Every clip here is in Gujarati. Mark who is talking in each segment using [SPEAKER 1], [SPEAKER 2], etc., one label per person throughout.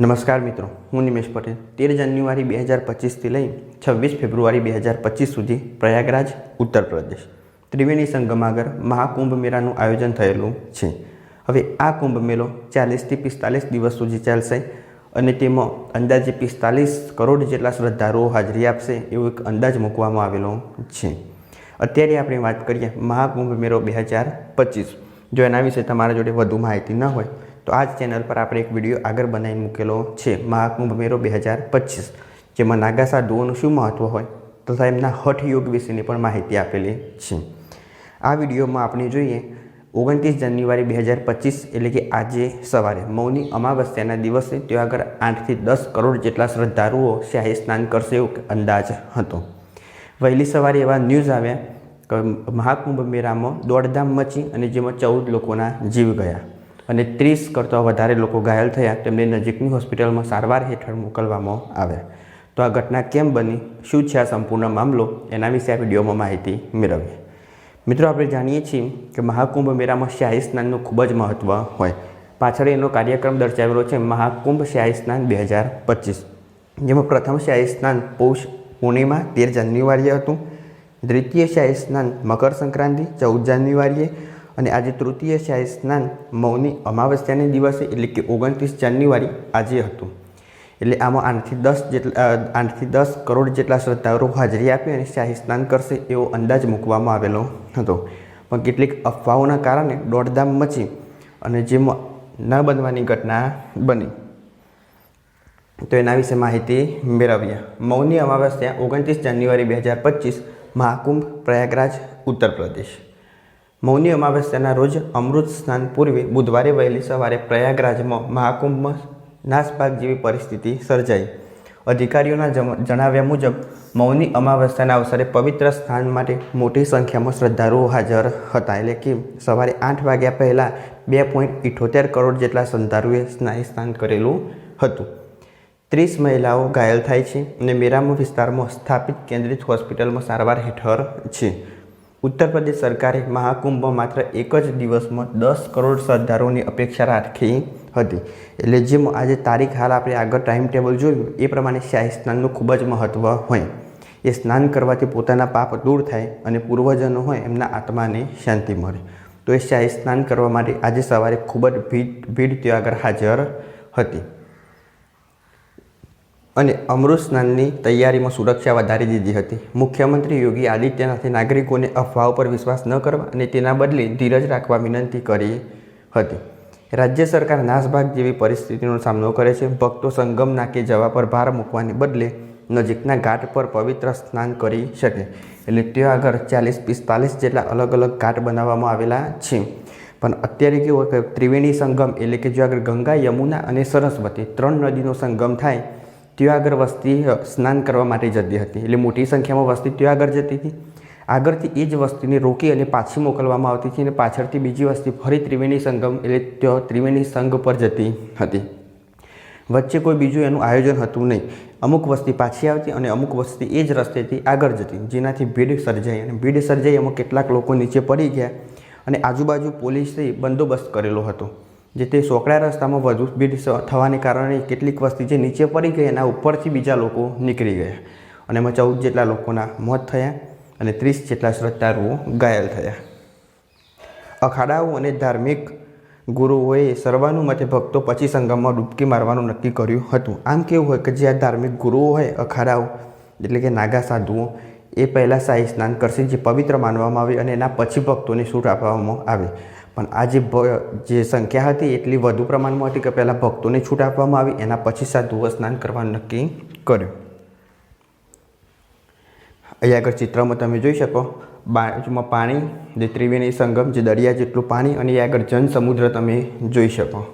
[SPEAKER 1] નમસ્કાર મિત્રો, હું નિમેશ પટેલ. તેર જાન્યુઆરી બે હજાર પચીસથી લઈ છવ્વીસ ફેબ્રુઆરી બે હજાર પચીસ સુધી પ્રયાગરાજ, ઉત્તર પ્રદેશ. ત્રિવેણી સંગમ આગળ મહાકુંભ મેળાનું આયોજન થયેલું છે. હવે આ કુંભ મેળો ચાલીસથી પિસ્તાલીસ દિવસ સુધી ચાલશે અને તેમાં અંદાજે પિસ્તાલીસ કરોડ જેટલા શ્રદ્ધાળુઓ હાજરી આપશે એવો એક અંદાજ મૂકવામાં આવેલો છે. અત્યારે આપણે વાત કરીએ મહાકુંભ મેળો બે હજાર પચીસ. જો એના વિશે તમારા જોડે વધુ માહિતી ન હોય તો આ જ ચેનલ પર આપણે એક વીડિયો આગળ બનાવી મૂકેલો છે મહાકુંભ મેળો બે હજાર પચીસ, જેમાં નાગા સાધુઓનું શું મહત્ત્વ હોય તથા એમના હઠ યોગ વિશેની પણ માહિતી આપેલી છે. આ વિડીયોમાં આપણે જોઈએ, ઓગણત્રીસ જાન્યુઆરી બે હજાર પચીસ એટલે કે આજે સવારે મૌની અમાવસ્યાના દિવસે ત્યાં આગળ આઠથી દસ કરોડ જેટલા શ્રદ્ધાળુઓ શાહી સ્નાન કરશે એવો અંદાજ હતો. વહેલી સવારે એવા ન્યૂઝ આવ્યા કે મહાકુંભ મેળામાં દોડધામ મચી અને જેમાં ચૌદ લોકોના જીવ ગયા. અને ત્રીસ કરતાં વધારે લોકો ઘાયલ થયા તેમને નજીકની હોસ્પિટલમાં સારવાર હેઠળ મોકલવામાં આવ્યા તો આ ઘટના કેમ બની? શું છે આ સંપૂર્ણ મામલો? એના વિશે આ વિડીયોમાં માહિતી મેળવીએ. મિત્રો, આપણે જાણીએ છીએ કે મહાકુંભ મેળામાં શાહી સ્નાનનું ખૂબ જ મહત્ત્વ હોય. પાછળ એનો કાર્યક્રમ દર્શાવેલો છે મહાકુંભ શાહી સ્નાન બે હજાર પચીસ, જેમાં પ્રથમ શાહી સ્નાન પૌષ પૂર્ણિમા, તેર જાન્યુઆરીએ હતું. દ્વિતીય શાહી સ્નાન મકર સંક્રાંતિ ચૌદ જાન્યુઆરીએ અને આજે તૃતીય શાહી સ્નાન મૌની અમાવસ્યાને દિવસે એટલે કે ઓગણત્રીસ જાન્યુઆરી આજે હતું. એટલે આમાં આઠથી દસ જેટલા આઠથી દસ કરોડ જેટલા શ્રદ્ધાળુઓ હાજરી આપી અને શાહી સ્નાન કરશે એવો અંદાજ મૂકવામાં આવેલો હતો. પણ કેટલીક અફવાઓના કારણે દોડધામ મચી અને જેમાં ન બનવાની ઘટના બની. તો એના વિશે માહિતી મેળવ્યા મૌની અમાવસ્યા ઓગણત્રીસ જાન્યુઆરી બે હજાર પચીસ, મહાકુંભ, પ્રયાગરાજ, ઉત્તર પ્રદેશ. મૌની અમાવસ્યાના રોજ અમૃત સ્નાન પૂર્વે બુધવારે વહેલી સવારે પ્રયાગરાજમાં મહાકુંભમાં નાસભાગ જેવી પરિસ્થિતિ સર્જાઈ. અધિકારીઓના જણાવ્યા મુજબ, મૌની અમાવસ્યાના અવસરે પવિત્ર સ્નાન માટે મોટી સંખ્યામાં શ્રદ્ધાળુઓ હાજર હતા. એટલે કે સવારે આઠ વાગ્યા પહેલાં બે પોઈન્ટ ઇઠોતેર કરોડ જેટલા શ્રદ્ધાળુએ સ્નાયુ સ્નાન કરેલું હતું. ત્રીસ મહિલાઓ ઘાયલ થાય છે અને મેરામો વિસ્તારમાં સ્થાપિત કેન્દ્રિત હોસ્પિટલમાં સારવાર હેઠળ છે. ઉત્તર પ્રદેશ સરકારે મહાકુંભમાં માત્ર એક જ દિવસમાં દસ કરોડ શ્રદ્ધાળુઓની અપેક્ષા રાખી હતી. એટલે જેમ આજે તારીખ હાલ આપણે આગળ ટાઈમ ટેબલ જોયું, એ પ્રમાણે શાહી સ્નાનનું ખૂબ જ મહત્ત્વ હોય. એ સ્નાન કરવાથી પોતાના પાપ દૂર થાય અને પૂર્વજનો હોય એમના આત્માને શાંતિ મળે. તો એ શાહી સ્નાન કરવા માટે આજે સવારે ખૂબ જ ભીડ ભીડ ત્યાં આગળ હાજર હતી. અને અમૃત સ્નાનની તૈયારીમાં સુરક્ષા વધારી દીધી હતી. મુખ્યમંત્રી યોગી આદિત્યનાથે નાગરિકોને અફવાઓ પર વિશ્વાસ ન કરવા અને તેના બદલે ધીરજ રાખવા વિનંતી કરી હતી. રાજ્ય સરકાર નાસભાગ જેવી પરિસ્થિતિનો સામનો કરે છે. ભક્તો સંગમ નાકે જવા પર ભાર મૂકવાને બદલે નજીકના ઘાટ પર પવિત્ર સ્નાન કરી શકે. એટલે ત્યાં આગળ ચાલીસ પિસ્તાલીસ જેટલા અલગ અલગ ઘાટ બનાવવામાં આવેલા છે. પણ અત્યારે કેવું કે ત્રિવેણી સંગમ એટલે કે જો આગળ ગંગા, યમુના અને સરસ્વતી ત્રણ નદીનો સંગમ થાય ત્યાં આગળ વસ્તી સ્નાન કરવા માટે જતી હતી. એટલે મોટી સંખ્યામાં વસ્તી ત્યાં આગળ જતી હતી. આગળથી એ જ વસ્તીને રોકી અને પાછી મોકલવામાં આવતી હતી અને પાછળથી બીજી વસ્તી ફરી ત્રિવેણી સંગમ એટલે ત્યાં, ત્રિવેણી સંઘ પર જતી હતી. વચ્ચે કોઈ બીજું એનું આયોજન હતું નહીં. અમુક વસ્તી પાછી આવતી અને અમુક વસ્તી એ જ રસ્તેથી આગળ જતી. જેનાથી ભીડ સર્જાઈ અને ભીડ સર્જાઈ એમાં કેટલાક લોકો નીચે પડી ગયા અને આજુબાજુ પોલીસે બંદોબસ્ત કરેલો હતો. જે તે સોકડા રસ્તામાં વધુ ભીડ થવાને કારણે કેટલીક વસ્તી જે નીચે પડી ગઈ એના ઉપરથી બીજા લોકો નીકળી ગયા. અને એમાં ચૌદ જેટલા લોકોના મોત થયા અને ત્રીસ જેટલા શ્રદ્ધાળુઓ ઘાયલ થયા. અખાડાઓ અને ધાર્મિક ગુરુઓએ સર્વાનુમતે ભક્તો પછી સંગમમાં ડૂબકી મારવાનું નક્કી કર્યું હતું. આમ કેવું હોય કે જે આ ધાર્મિક ગુરુઓ હોય, અખાડાઓ, એટલે કે નાગા સાધુઓ, એ પહેલાં શાહી સ્નાન કરશે, જે પવિત્ર માનવામાં આવે અને એના પછી ભક્તોને છૂટ આપવામાં આવે. પણ આ જે સંખ્યા હતી એટલી વધુ પ્રમાણમાં હતી કે પહેલાં ભક્તોને છૂટ આપવામાં આવી, એના પછી સાધુઓ સ્નાન કરવાનું નક્કી કર્યું. અહીંયા આગળ ચિત્રમાં તમે જોઈ શકો, બાજુમાં પાણી, જે ત્રિવેણી સંગમ, જે દરિયા જેટલું પાણી અને એ આગળ જન સમુદ્ર તમે જોઈ શકો.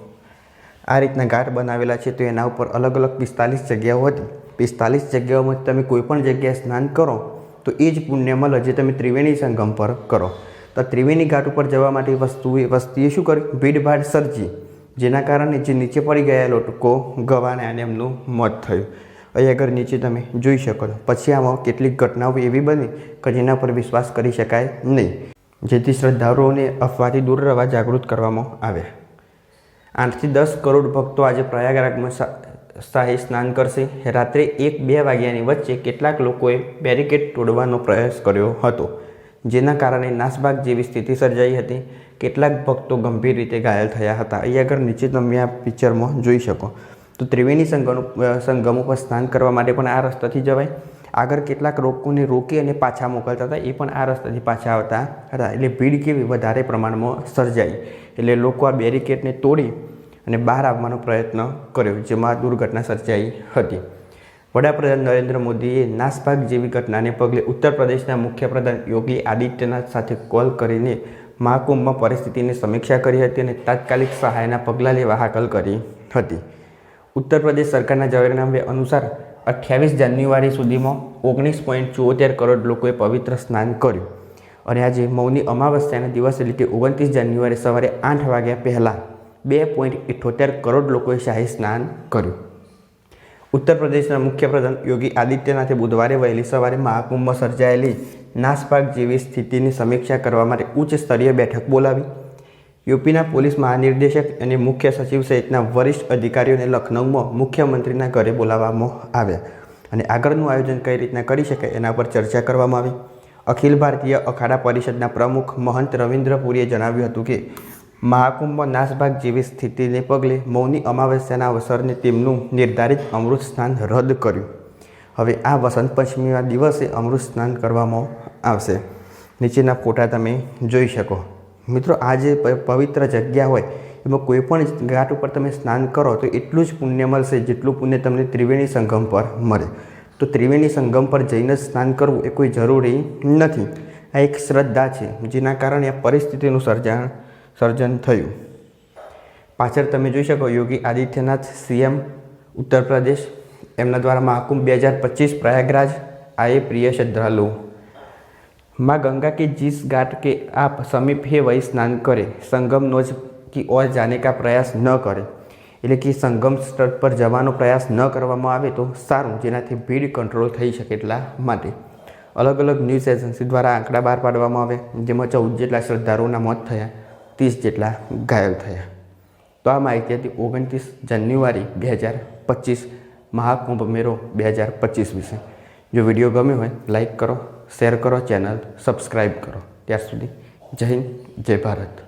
[SPEAKER 1] આ રીતના ઘાટ બનાવેલા છે, તો એના ઉપર અલગ અલગ પિસ્તાલીસ જગ્યાઓ હતી. પિસ્તાલીસ જગ્યાઓમાં તમે કોઈ પણ જગ્યાએ સ્નાન કરો, તો એ જ પુણ્યમલ જે તમે ત્રિવેણી સંગમ પર કરો. તો ત્રિવેણી ઘાટ ઉપર જવા માટે વસ્તુએ વસ્તીએ શું કર્યું? ભીડભાડ સર્જી. જેના કારણે જે નીચે પડી ગયેલો લોકો ગવાને અને એમનું મોત થયું. અહીં આગળ નીચે તમે જોઈ શકો છો. પછી આમાં કેટલીક ઘટનાઓ એવી બની કે જેના પર વિશ્વાસ કરી શકાય નહીં. જેથી શ્રદ્ધાળુઓને અફવાથી દૂર રહેવા જાગૃત કરવામાં આવ્યા આઠથી દસ કરોડ ભક્તો આજે પ્રયાગરાજમાં સા- શાહી સ્નાન કરશે. રાત્રે એક બે વાગ્યાની વચ્ચે કેટલાક લોકોએ બેરિકેડ તોડવાનો પ્રયાસ કર્યો હતો. જેના કારણે નાસભાગ જેવી સ્થિતિ સર્જાઈ હતી. કેટલાક ભક્તો ગંભીર રીતે ઘાયલ થયા હતા. અહીંયા આગળ નીચે તમે આ પિક્ચરમાં જોઈ શકો. તો ત્રિવેણી સંગમ સંગમ ઉપર સ્નાન કરવા માટે પણ આ રસ્તાથી જવાય. આગળ કેટલાક લોકોને રોકી અને પાછા મોકલતા હતા. એ પણ આ રસ્તાથી પાછા આવતા હતા. એટલે ભીડ કેવી વધારે પ્રમાણમાં સર્જાઈ. એટલે લોકો આ બેરિકેડને તોડી અને બહાર આવવાનો પ્રયત્ન કર્યો, જેમાં દુર્ઘટના સર્જાઈ હતી. વડાપ્રધાન નરેન્દ્ર મોદીએ નાસભાગ જેવી ઘટનાને પગલે ઉત્તર પ્રદેશના મુખ્યપ્રધાન યોગી આદિત્યનાથ સાથે કોલ કરીને મહાકુંભમાં પરિસ્થિતિની સમીક્ષા કરી હતી અને તાત્કાલિક સહાયના પગલાં લેવા હાકલ કરી હતી. ઉત્તર પ્રદેશ સરકારના જાહેરનામે અનુસાર અઠ્યાવીસ જાન્યુઆરી સુધીમાં ઓગણીસ પોઈન્ટ ચોતેર કરોડ લોકોએ પવિત્ર સ્નાન કર્યું અને આજે મૌની અમાવસ્યાના દિવસે કે ઓગણત્રીસ જાન્યુઆરી સવારે આઠ વાગ્યા પહેલાં બે પોઈન્ટ ઇઠોતેર કરોડ લોકોએ શાહી સ્નાન કર્યું. ઉત્તર પ્રદેશના મુખ્યપ્રધાન યોગી આદિત્યનાથે બુધવારે વહેલી સવારે મહાકુંભમાં સર્જાયેલી નાસપાક જેવી સ્થિતિની સમીક્ષા કરવા માટે ઉચ્ચ સ્તરીય બેઠક બોલાવી. યુપીના પોલીસ મહાનિર્દેશક અને મુખ્ય સચિવ સહિતના વરિષ્ઠ અધિકારીઓને લખનૌમાં મુખ્યમંત્રીના ઘરે બોલાવવામાં આવ્યા અને આગળનું આયોજન કઈ રીતના કરી શકાય એના પર ચર્ચા કરવામાં આવી. અખિલ ભારતીય અખાડા પરિષદના પ્રમુખ મહંત રવિન્દ્રપુરીએ જણાવ્યું હતું કે મહાકુંભમાં નાસભાગ જેવી સ્થિતિને પગલે મૌની અમાવસ્યાના અવસરને તેમનું નિર્ધારિત અમૃત સ્નાન રદ કર્યું. હવે આ વસંત પંચમીના દિવસે અમૃત સ્નાન કરવામાં આવશે. નીચેના ફોટા તમે જોઈ શકો. મિત્રો, આ જે પવિત્ર જગ્યા હોય, એમાં કોઈ પણ ઘાટ ઉપર તમે સ્નાન કરો તો એટલું જ પુણ્ય મળશે જેટલું પુણ્ય તમને ત્રિવેણી સંગમ પર મળે. તો ત્રિવેણી સંગમ પર જઈને સ્નાન કરવું એ કોઈ જરૂરી નથી. આ એક શ્રદ્ધા છે, જેના કારણે આ પરિસ્થિતિનું સર્જન સર્જન થયું. પાછળ તમે જોઈ શકો યોગી આદિત્યનાથ, સીએમ, ઉત્તર પ્રદેશ, એમના દ્વારા મહાકુંભ બે હજાર પચીસ પ્રયાગરાજ, આ એ પ્રિય શ્રદ્ધાલુ માં ગંગા કે જીસ ઘાટ કે આપ સમીપ હે વહી સ્નાન કરે. સંગમ નોજ કી ઓર જાને કા પ્રયાસ ન કરે. એટલે કે સંગમ સ્થળ પર જવાનો પ્રયાસ ન કરવામાં આવે તો સારું, જેનાથી ભીડ કંટ્રોલ થઈ શકે એટલા માટે. અલગ અલગ ન્યૂઝ એજન્સી દ્વારા આંકડા બહાર પાડવામાં આવે, જેમાં ચૌદ જેટલા શ્રદ્ધાળુઓના મોત થયા. ત્રીસ જેટલા ઘાયલ થયા. તો આ માહિતી હતી ઓગણત્રીસ જાન્યુઆરી બે હજાર પચીસ મહાકુંભ મેળો બે હજાર પચીસ વિશે. જો વીડિયો ગમ્યો હોય, લાઈક કરો, શેર કરો, ચેનલ સબસ્ક્રાઈબ કરો. ત્યાર સુધી જય હિન્દ, જય ભારત.